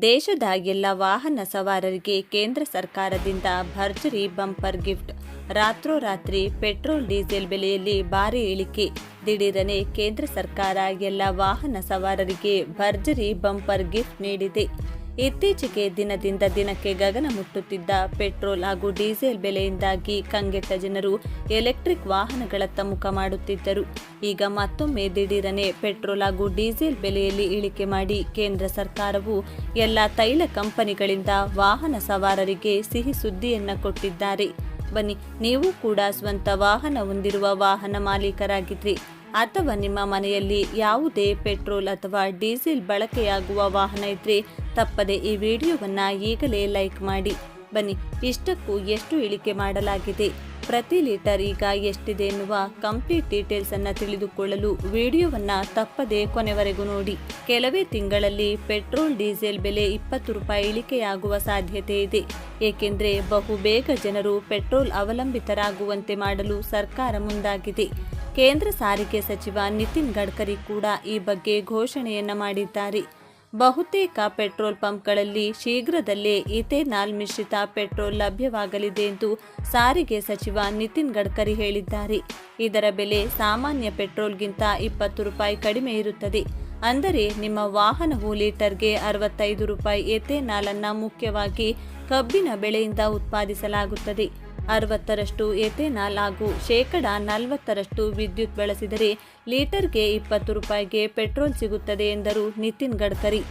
ದೇಶದ ಎಲ್ಲ ವಾಹನ ಸವಾರರಿಗೆ ಕೇಂದ್ರ ಸರ್ಕಾರದಿಂದ ಭರ್ಜರಿ ಬಂಪರ್ ಗಿಫ್ಟ್. ರಾತ್ರೋರಾತ್ರಿ ಪೆಟ್ರೋಲ್, ಡೀಸೆಲ್ ಬೆಲೆಯಲ್ಲಿ ಭಾರಿ ಇಳಿಕೆ. ದಿಢೀರನೆ ಕೇಂದ್ರ ಸರ್ಕಾರ ಎಲ್ಲ ವಾಹನ ಸವಾರರಿಗೆ ಭರ್ಜರಿ ಬಂಪರ್ ಗಿಫ್ಟ್ ನೀಡಿದೆ. ಇತ್ತೀಚೆಗೆ ದಿನದಿಂದ ದಿನಕ್ಕೆ ಗಗನ ಮುಟ್ಟುತ್ತಿದ್ದ ಪೆಟ್ರೋಲ್ ಹಾಗೂ ಡೀಸೆಲ್ ಬೆಲೆಯಿಂದಾಗಿ ಕಂಗೆಟ್ಟ ಜನರು ಎಲೆಕ್ಟ್ರಿಕ್ ವಾಹನಗಳತ್ತ ಮುಖ ಮಾಡುತ್ತಿದ್ದರು. ಈಗ ಮತ್ತೊಮ್ಮೆ ದಿಢೀರನೆ ಪೆಟ್ರೋಲ್ ಹಾಗೂ ಡೀಸೆಲ್ ಬೆಲೆಯಲ್ಲಿ ಇಳಿಕೆ ಮಾಡಿ ಕೇಂದ್ರ ಸರ್ಕಾರವು ಎಲ್ಲ ತೈಲ ಕಂಪನಿಗಳಿಂದ ವಾಹನ ಸವಾರರಿಗೆ ಸಿಹಿ ಸುದ್ದಿಯನ್ನ ಕೊಟ್ಟಿದ್ದಾರೆ. ಬನ್ನಿ, ನೀವು ಕೂಡ ಸ್ವಂತ ವಾಹನ ಹೊಂದಿರುವ ವಾಹನ ಮಾಲೀಕರಾಗಿದ್ರಿ. ಅಥವಾ ನಿಮ್ಮ ಮನೆಯಲ್ಲಿ ಯಾವುದೇ ಪೆಟ್ರೋಲ್ ಅಥವಾ ಡೀಸೆಲ್ ಬಳಕೆಯಾಗುವ ವಾಹನ ಇದ್ರೆ ತಪ್ಪದೆ ಈ ವಿಡಿಯೋವನ್ನ ಈಗಲೇ ಲೈಕ್ ಮಾಡಿ. ಬನ್ನಿ, ಇಷ್ಟಕ್ಕೂ ಎಷ್ಟು ಇಳಿಕೆ ಮಾಡಲಾಗಿದೆ? ಪ್ರತಿ ಲೀಟರ್ ಈಗ ಎಷ್ಟಿದೆ ಎನ್ನುವ ಕಂಪ್ಲೀಟ್ ಡೀಟೇಲ್ಸ್ ಅನ್ನ ತಿಳಿದುಕೊಳ್ಳಲು ವಿಡಿಯೋವನ್ನ ತಪ್ಪದೆ ಕೊನೆವರೆಗೂ ನೋಡಿ. ಕೆಲವೇ ತಿಂಗಳಲ್ಲಿ ಪೆಟ್ರೋಲ್, ಡೀಸೆಲ್ ಬೆಲೆ ಇಪ್ಪತ್ತು ರೂಪಾಯಿ ಇಳಿಕೆಯಾಗುವ ಸಾಧ್ಯತೆ ಇದೆ. ಏಕೆಂದರೆ ಬಹು ಬೇಗ ಜನರು ಪೆಟ್ರೋಲ್ ಅವಲಂಬಿತರಾಗುವಂತೆ ಮಾಡಲು ಸರ್ಕಾರ ಮುಂದಾಗಿದೆ. ಕೇಂದ್ರ ಸಾರಿಗೆ ಸಚಿವ ನಿತಿನ್ ಗಡ್ಕರಿ ಕೂಡ ಈ ಬಗ್ಗೆ ಘೋಷಣೆಯನ್ನ ಮಾಡಿದ್ದಾರೆ. ಬಹುತೇಕ ಪೆಟ್ರೋಲ್ ಪಂಪ್ಗಳಲ್ಲಿ ಶೀಘ್ರದಲ್ಲೇ ಇಥೆನಾಲ್ ಮಿಶ್ರಿತ ಪೆಟ್ರೋಲ್ ಲಭ್ಯವಾಗಲಿದೆ ಎಂದು ಸಾರಿಗೆ ಸಚಿವ ನಿತಿನ್ ಗಡ್ಕರಿ ಹೇಳಿದ್ದಾರೆ. ಇದರ ಬೆಲೆ ಸಾಮಾನ್ಯ ಪೆಟ್ರೋಲ್ಗಿಂತ ಇಪ್ಪತ್ತು ರೂಪಾಯಿ ಕಡಿಮೆ ಇರುತ್ತದೆ. ಅಂದರೆ ನಿಮ್ಮ ವಾಹನವು ಲೀಟರ್ಗೆ ಅರವತ್ತೈದು ರೂಪಾಯಿ ಎಥೆನಾಲನ್ನು ಮುಖ್ಯವಾಗಿ ಕಬ್ಬಿನ ಬೆಳೆಯಿಂದ ಉತ್ಪಾದಿಸಲಾಗುತ್ತದೆ. ಅರವತ್ತರಷ್ಟು ಎಥೆನಾಲ್ ಹಾಗೂ ಶೇಕಡ ನಲವತ್ತರಷ್ಟು ವಿದ್ಯುತ್ ಬಳಸಿದರೆ ಲೀಟರ್ಗೆ ಇಪ್ಪತ್ತು ರೂಪಾಯಿಗೆ ಪೆಟ್ರೋಲ್ ಸಿಗುತ್ತದೆ ಎಂದರು ನಿತಿನ್ ಗಡ್ಕರಿ.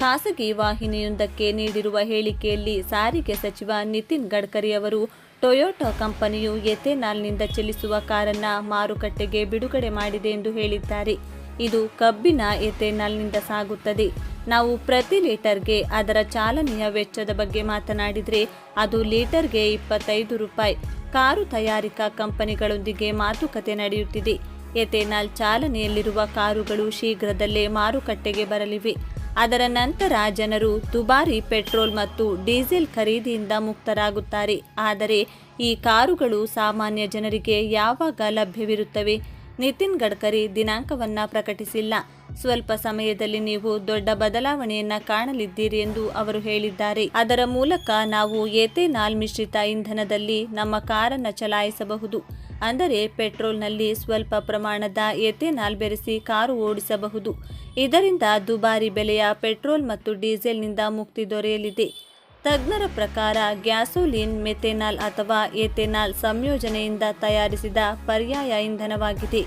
ಖಾಸಗಿ ವಾಹಿನಿಯೊಂದಕ್ಕೆ ನೀಡಿರುವ ಹೇಳಿಕೆಯಲ್ಲಿ ಸಾರಿಗೆ ಸಚಿವ ನಿತಿನ್ ಗಡ್ಕರಿ ಅವರು, ಟೊಯೋಟಾ ಕಂಪನಿಯು ಎಥೆನಾಲ್ನಿಂದ ಚಲಿಸುವ ಕಾರನ್ನು ಮಾರುಕಟ್ಟೆಗೆ ಬಿಡುಗಡೆ ಮಾಡಿದೆ ಎಂದು ಹೇಳಿದ್ದಾರೆ. ಇದು ಕಬ್ಬಿನ ಎಥೆನಾಲ್ನಿಂದ ಸಾಗುತ್ತದೆ. ನಾವು ಪ್ರತಿ ಲೀಟರ್ಗೆ ಅದರ ಚಾಲನೆಯ ವೆಚ್ಚದ ಬಗ್ಗೆ ಮಾತನಾಡಿದರೆ ಅದು ಲೀಟರ್ಗೆ ಇಪ್ಪತ್ತೈದು ರೂಪಾಯಿ. ಕಾರು ತಯಾರಿಕಾ ಕಂಪನಿಗಳೊಂದಿಗೆ ಮಾತುಕತೆ ನಡೆಯುತ್ತಿದೆ. ಎಥೆನಾಲ್ ಚಾಲನೆಯಲ್ಲಿರುವ ಕಾರುಗಳು ಶೀಘ್ರದಲ್ಲೇ ಮಾರುಕಟ್ಟೆಗೆ ಬರಲಿವೆ. ಅದರ ನಂತರ ಜನರು ದುಬಾರಿ ಪೆಟ್ರೋಲ್ ಮತ್ತು ಡೀಸೆಲ್ ಖರೀದಿಯಿಂದ ಮುಕ್ತರಾಗುತ್ತಾರೆ. ಆದರೆ ಈ ಕಾರುಗಳು ಸಾಮಾನ್ಯ ಜನರಿಗೆ ಯಾವಾಗ ಲಭ್ಯವಿರುತ್ತವೆ? ನಿತಿನ್ ಗಡ್ಕರಿ ದಿನಾಂಕವನ್ನ ಪ್ರಕಟಿಸಿಲ್ಲ. ಸ್ವಲ್ಪ ಸಮಯದಲ್ಲಿ ನೀವು ದೊಡ್ಡ ಬದಲಾವಣೆಯನ್ನ ಕಾಣಲಿದ್ದೀರಿ ಎಂದು ಅವರು ಹೇಳಿದ್ದಾರೆ. ಅದರ ಮೂಲಕ ನಾವು ಏತೆನಾಲ್ ಮಿಶ್ರಿತ ಇಂಧನದಲ್ಲಿ ನಮ್ಮ ಕಾರನ್ನು ಚಲಾಯಿಸಬಹುದು. ಅಂದರೆ ಪೆಟ್ರೋಲ್ನಲ್ಲಿ ಸ್ವಲ್ಪ ಪ್ರಮಾಣದ ಎಥೆನಾಲ್ ಬೆರೆಸಿ ಕಾರು ಓಡಿಸಬಹುದು. ಇದರಿಂದ ದುಬಾರಿ ಬೆಲೆಯ ಪೆಟ್ರೋಲ್ ಮತ್ತು ಡೀಸೆಲ್ನಿಂದ ಮುಕ್ತಿ ದೊರೆಯಲಿದೆ. ತಜ್ಞರ ಪ್ರಕಾರ ಗ್ಯಾಸೋಲಿನ್, ಮೆಥೆನಾಲ್ ಅಥವಾ ಎಥೆನಾಲ್ ಸಂಯೋಜನೆಯಿಂದ ತಯಾರಿಸಿದ ಪರ್ಯಾಯ ಇಂಧನವಾಗಿದೆ.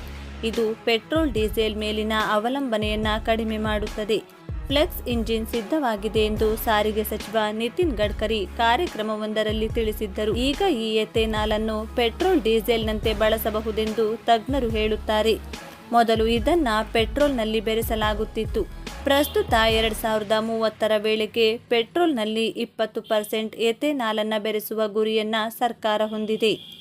ಇದು ಪೆಟ್ರೋಲ್ ಡೀಸೆಲ್ ಮೇಲಿನ ಅವಲಂಬನೆಯನ್ನು ಕಡಿಮೆ ಮಾಡುತ್ತದೆ. ಫ್ಲೆಕ್ಸ್ ಇಂಜಿನ್ ಸಿದ್ಧವಾಗಿದೆ ಎಂದು ಸಾರಿಗೆ ಸಚಿವ ನಿತಿನ್ ಗಡ್ಕರಿ ಕಾರ್ಯಕ್ರಮವೊಂದರಲ್ಲಿ ತಿಳಿಸಿದ್ದರು. ಈಗ ಈ ಎಥೆನಾಲ್ ಅನ್ನು ಪೆಟ್ರೋಲ್ ಡೀಸೆಲ್ನಂತೆ ಬಳಸಬಹುದೆಂದು ತಜ್ಞರು ಹೇಳುತ್ತಾರೆ. ಮೊದಲು ಇದನ್ನು ಪೆಟ್ರೋಲ್ನಲ್ಲಿ ಬೆರೆಸಲಾಗುತ್ತಿತ್ತು. ಪ್ರಸ್ತುತ ಎರಡು ಸಾವಿರದ ಮೂವತ್ತರ ವೇಳೆಗೆ ಪೆಟ್ರೋಲ್ನಲ್ಲಿ ಇಪ್ಪತ್ತು ಪರ್ಸೆಂಟ್ ಎಥೆನಾಲನ್ನು ಬೆರೆಸುವ ಗುರಿಯನ್ನ ಸರ್ಕಾರ ಹೊಂದಿದೆ.